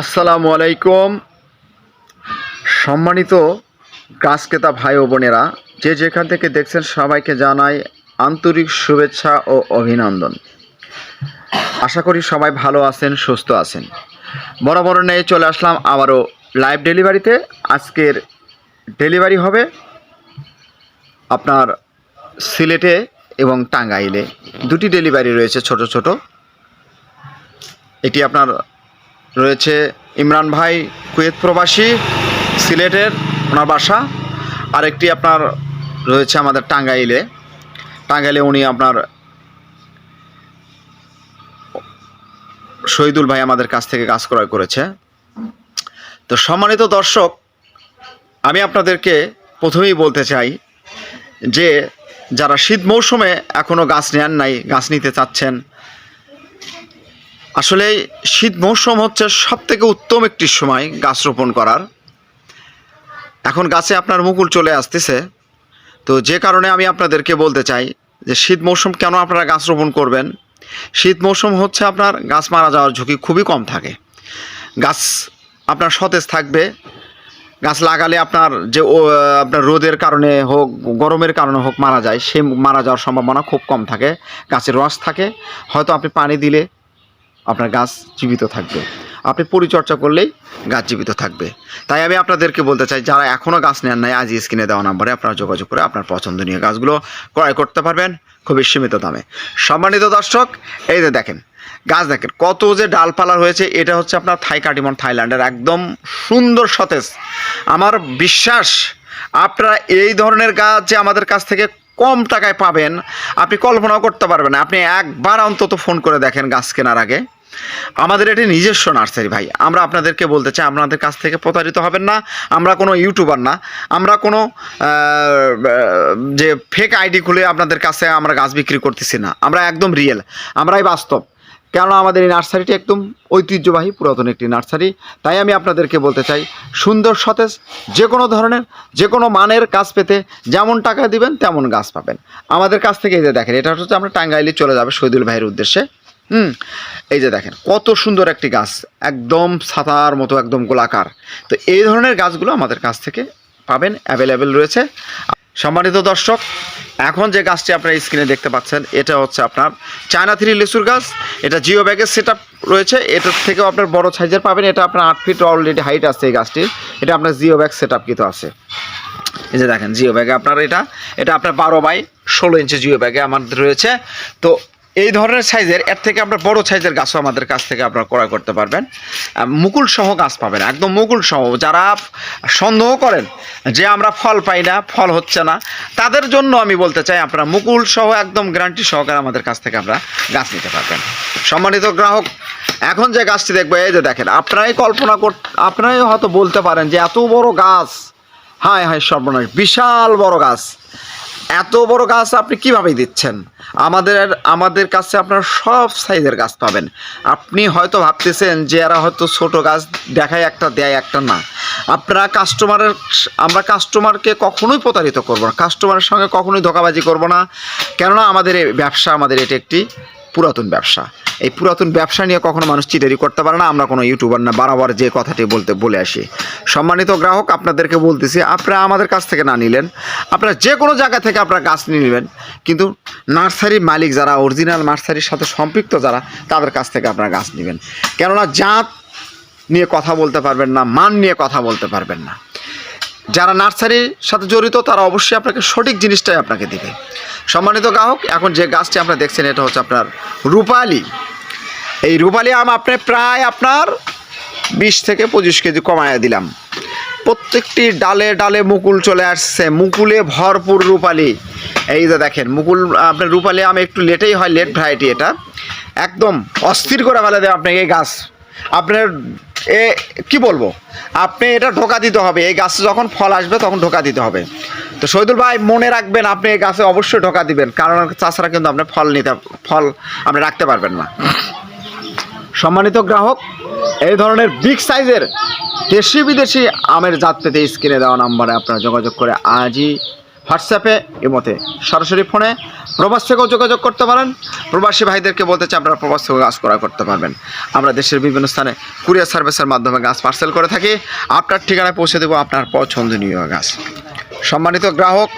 আসসালামু আলাইকুম। সম্মানিত গাছ ক্রেতা ভাই ও বোনেরা, যে যেখান থেকে দেখছেন সবাইকে জানাই আন্তরিক শুভেচ্ছা ও অভিনন্দন। আশা করি সবাই ভালো আছেন, সুস্থ আছেন। বরাবর নিয়ে চলে আসলাম আবারও লাইভ ডেলিভারিতে। আজকের ডেলিভারি হবে আপনার সিলেটে এবং টাঙ্গাইলে। দুটি ডেলিভারি রয়েছে ছোট ছোট। এটি আপনার রয়েছে ইমরান ভাই কুয়েত প্রবাসী, সিলেটের ওনার বাসা, আরেকটি আপনার রয়েছে আমাদের টাঙ্গাইলে। টাঙ্গাইলে উনি আপনার শহীদুল ভাই আমাদের কাছ থেকে কাজ ক্রয় করেছে। তো সম্মানিত দর্শক, আমি আপনাদেরকে প্রথমেই বলতে চাই যে, যারা শীত মৌসুমে এখনও গাছ নেন নাই, গাছ নিতে চাচ্ছেন আসলে শীত মৌসুম হচ্ছে সব থেকে উত্তম একটি সময় গাছ রোপণ করার। এখন গাছে আপনার মুকুল চলে আসতেছে। তো যে কারণে আমি আপনাদেরকে বলতে চাই যে শীত মৌসুম কেন আপনারা গাছ রোপণ করবেন? শীত মৌসুম হচ্ছে আপনার গাছ মারা যাওয়ার ঝুঁকি খুবই কম থাকে। গাছ আপনার সতেজ থাকবে। গাছ লাগালে আপনার যে আপনার রোদের কারণে হোক, গরমের কারণে হোক মারা যায়, সে মারা যাওয়ার সম্ভাবনা খুব কম থাকে। গাছের রস থাকে। হয়তো আপনি পানি দিলে আপনার গাছ জীবিত থাকবে। আপনি পরিচর্যা করলেই গাছ জীবিত থাকবে। তাই আমি আপনাদেরকে বলতে চাই, যারা এখনও গাছ নেন নাই আজ স্ক্রিনে দেওয়া নাম্বারে আপনারা যোগাযোগ করে আপনার পছন্দনীয় গাছগুলো ক্রয় করতে পারবেন খুবই সীমিত দামে। সম্মানিত দর্শক, এই যে দেখেন, গাছ দেখেন, কত যে ডালপালা হয়েছে, এটা হচ্ছে আপনার থাই কাটিমন থাইল্যান্ডের একদম সুন্দর সতেজ। আমার বিশ্বাস, আপনারা এই ধরনের গাছ যে আমাদের কাছ থেকে কম টাকায় পাবেন, আপনি কল্পনাও করতে পারবেন আপনি একবার অন্তত ফোন করে দেখেন গাছ কেনার আগে। আমাদের এটি নিজস্ব নার্সারি ভাই। আমরা আপনাদেরকে বলতে চাই, আপনাদের কাছ থেকে প্রতারিত হবেন না। আমরা কোনো ইউটিউবার না। আমরা কোনো যে ফেক আইডি খুলে আপনাদের কাছে আমরা গাছ বিক্রি করতেছি না। আমরা একদম রিয়েল আমরাই বাস্তব। কেননা আমাদের এই নার্সারিটি একদম ঐতিহ্যবাহী, পুরাতন একটি নার্সারি। তাই আমি আপনাদেরকে বলতে চাই, সুন্দর, সতেজ, যে কোনো ধরনের, যে কোনো মানের গাছ পেতে যেমন টাকা দিবেন, তেমন গাছ পাবেন। আমাদের কাছ থেকে এই যে দেখেন, এটা হচ্ছে আমরা টাঙ্গাইলে চলে যাবে শহীদুল ভাইয়ের উদ্দেশ্যে। হুম। এই যে দেখেন, কত সুন্দর একটি গাছ, একদম ছাতার মতো, একদম গোলাকার। তো এই ধরনের গাছগুলো আমাদের কাছ থেকে পাবেন অ্যাভেলেবেল রয়েছে। সম্মানিত দর্শক, এখন যে গাছটি আপনারা স্ক্রিনে দেখতে পাচ্ছেন, এটা হচ্ছে আপনার চায়না থ্রি লিচুর গাছ। এটা জিও ব্যাগের সেট রয়েছে। এটার থেকেও আপনার বড় সাইজের পাবেন। এটা আপনার আট ফিট অলরেডি হাইট আছে এই গাছটির। এটা আপনার জিও ব্যাগ সেট আপ কিন্তু আছে। এই যে দেখেন, জিও ব্যাগে আপনার এটা। এটা আপনার বারো বাই ষোলো ইঞ্চি জিও ব্যাগে আমাদের রয়েছে। তো এই ধরনের সাইজের, এর থেকে আপনার বড় সাইজের গাছও আমাদের কাছ থেকে আপনারা ক্রয় করতে পারবেন। মুকুল সহ গাছ পাবেন, একদম মুকুল সহ যারা সন্দেহ করেন যে আমরা ফল পাই না, ফল হচ্ছে না, তাদের জন্য আমি বলতে চাই, আপনারা মুকুল সহ একদম গ্যারান্টি সহকারে আমাদের কাছ থেকে আমরা গাছ নিতে পারবেন। সম্মানিত গ্রাহক, এখন যে গাছটি দেখব, এই যে দেখেন, আপনারাই কল্পনা কর, আপনারাই হয়তো বলতে পারেন যে এত বড় গাছ। হায় হায় সর্বনাশ, বিশাল বড় গাছ। এত বড় গাছ আপনি কীভাবে দিচ্ছেন? আমাদের আমাদের কাছে আপনার সব সাইজের গাছ পাবেন। আপনি হয়তো ভাবতেছেন যে এরা হয়তো ছোট গাছ দেখায় একটা, দেয় একটা না। আপনারা কাস্টমারের আমরা কাস্টমারকে কখনোই প্রতারিত করব না। কাস্টমারের সঙ্গে কখনোই ধোকাবাজি করব না। কেননা আমাদের ব্যবসা, আমাদের এটি একটি পুরাতন ব্যবসা। এই পুরাতন ব্যবসা নিয়ে কখনো মানুষ চিটারি করতে পারে না, আমরা কোনো ইউটিউবার না, বারবার যে কথাটি বলতে, বলে আসি। সম্মানিত গ্রাহক, আপনাদেরকে বলতেছি, আপনারা আমাদের কাছ থেকে না নিলেন, আপনারা যে কোনো জায়গা থেকে আপনারা গাছ নিয়ে নেবেন, কিন্তু নার্সারির মালিক যারা, অরিজিনাল নার্সারির সাথে সম্পৃক্ত যারা, তাদের কাছ থেকে আপনারা গাছ নেবেন। কেননা জাত নিয়ে কথা বলতে পারবেন না, মান নিয়ে কথা বলতে পারবেন না। যারা নার্সারির সাথে জড়িত, তারা অবশ্যই আপনাকে সঠিক জিনিসটাই আপনাকে দিবে। সম্মানিত গ্রাহক, এখন যে গাছটি আপনারা দেখছেন, এটা হচ্ছে আপনার রূপালি। এই রূপালি আম আপনি প্রায় আপনার বিশ থেকে পঁচিশ কেজি কমায়া দিলাম। প্রত্যেকটি ডালে ডালে মুকুল চলে আসছে, মুকুলে ভরপুর রূপালি। এই যে দেখেন, মুকুল, আপনার রূপালি আম একটু লেটেই হয়, লেট ভ্যারাইটি এটা। একদম অস্থির করে ফেলে দেয় আপনাকে এই গাছ। আপনার এ, কি বলব? আপনি এটা ঢোকা দিতে হবে। এই গাছে যখন ফল আসবে, তখন ঢোকা দিতে হবে। তো শহীদুল ভাই, মনে রাখবেন আপনি এই গাছে অবশ্যই ঢোকা দিবেন, কারণ তাছাড়া কিন্তু আপনি ফল নিতে, ফল আপনি রাখতে পারবেন না। সম্মানিত গ্রাহক, এই ধরনের বিগ সাইজের দেশি বিদেশি আমের জাত পেতে স্ক্রিনে দেওয়া নাম্বারে আপনারা যোগাযোগ করে আজই হোয়াটসঅ্যাপে এমতে সরাসরি ফোনে প্রবাস থেকেও যোগাযোগ করতে পারেন। প্রবাসী ভাইদেরকে বলতে চাই, আপনারা প্রবাস থেকেও গাছ ক্রয় করতে পারবেন। আমরা দেশের বিভিন্ন স্থানে কুরিয়ার সার্ভিসের মাধ্যমে গাছ পার্সেল করে থাকি। আপনার ঠিকানায় পৌঁছে দেবো আপনার পছন্দনীয় গাছ। সম্মানিত গ্রাহক,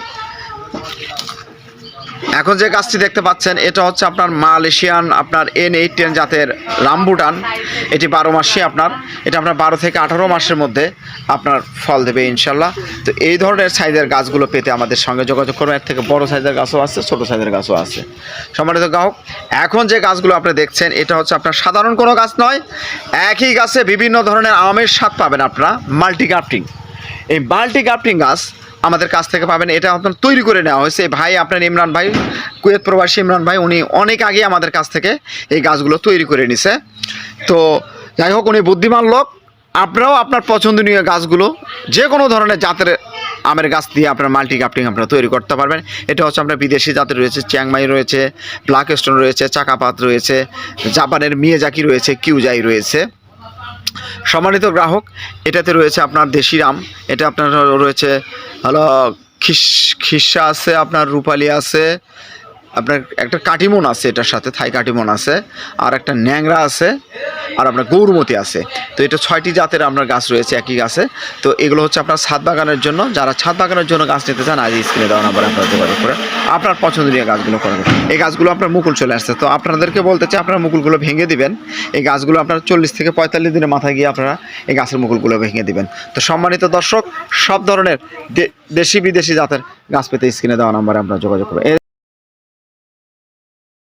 এখন যে গাছটি দেখতে পাচ্ছেন, এটা হচ্ছে আপনার মালয়েশিয়ান, আপনার এন এইট টেন জাতের রামবুটান। এটি বারো মাসে আপনার, এটা আপনার বারো থেকে আঠারো মাসের মধ্যে আপনার ফল দেবে ইনশাল্লাহ। তো এই ধরনের সাইজের গাছগুলো পেতে আমাদের সঙ্গে যোগাযোগ করবেন এর থেকে বড় সাইজের গাছও আছে, ছোটো সাইজের গাছও আছে। সম্মানিত গ্রাহক, এখন যে গাছগুলো আপনি দেখছেন, এটা হচ্ছে আপনার সাধারণ কোনো গাছ নয়, একই গাছে বিভিন্ন ধরনের আমের স্বাদ পাবেন আপনারা মাল্টি এই মাল্টি গাছ আমাদের কাছ থেকে পাবেন। এটা আপনার তৈরি করে নেওয়া হয়েছে। ভাই, আপনার ইমরান ভাই, কুয়েত প্রবাসী ইমরান ভাই, উনি অনেক আগে আমাদের কাছ থেকে এই গাছগুলো তৈরি করে নিছে। তো যাই হোক, উনি বুদ্ধিমান লোক। আপনারাও আপনার পছন্দনীয় গাছগুলো যে কোনো ধরনের জাতের আমের গাছ দিয়ে আপনার মাল্টি গ্রাফটিং আপনারা তৈরি করতে পারবেন। এটা হচ্ছে আপনার বিদেশি জাতের রয়েছে চ্যাংমাই রয়েছে ব্ল্যাক স্টোন রয়েছে, চাকাপাত রয়েছে, জাপানের মিয়াজাকি রয়েছে, কিউজাই রয়েছে। সম্মানিত গ্রাহক, এটাতে রয়েছে আপনার দেশি রাম, এটা আপনার রয়েছে, হলো খিস, খিসা আছে, আপনার রূপালি আছে আপনার একটা কাটিমন আছে এটার সাথে, থাই কাটিমন আছে, আর একটা ন্যাংরা আছে, আর আপনার গৌরমতি আছে। তো এটা ছয়টি জাতের আপনার গাছ রয়েছে, একই গাছে। তো এগুলো হচ্ছে আপনার ছাদ বাগানের জন্য। যারা ছাদ বাগানের জন্য গাছ নিতে চান, আজ স্ক্রিনে দেওয়া নাম্বার আপনারা যোগাযোগ করে আপনার পছন্দনীয় গাছগুলো করবেন এই গাছগুলো আপনার মুকুল চলে আসছে। তো আপনাদেরকে বলতে চাই, আপনার মুকুলগুলো ভেঙে দিবেন। এই গাছগুলো আপনার চল্লিশ থেকে পঁয়তাল্লিশ দিনের মাথায় গিয়ে আপনারা এই গাছের মুকুলগুলো ভেঙে দিবেন। তো সম্মানিত দর্শক, সব ধরনের দেশি বিদেশি জাতের গাছ পেতে স্ক্রিনে দেওয়া নাম্বারে আপনারা যোগাযোগ করবেন।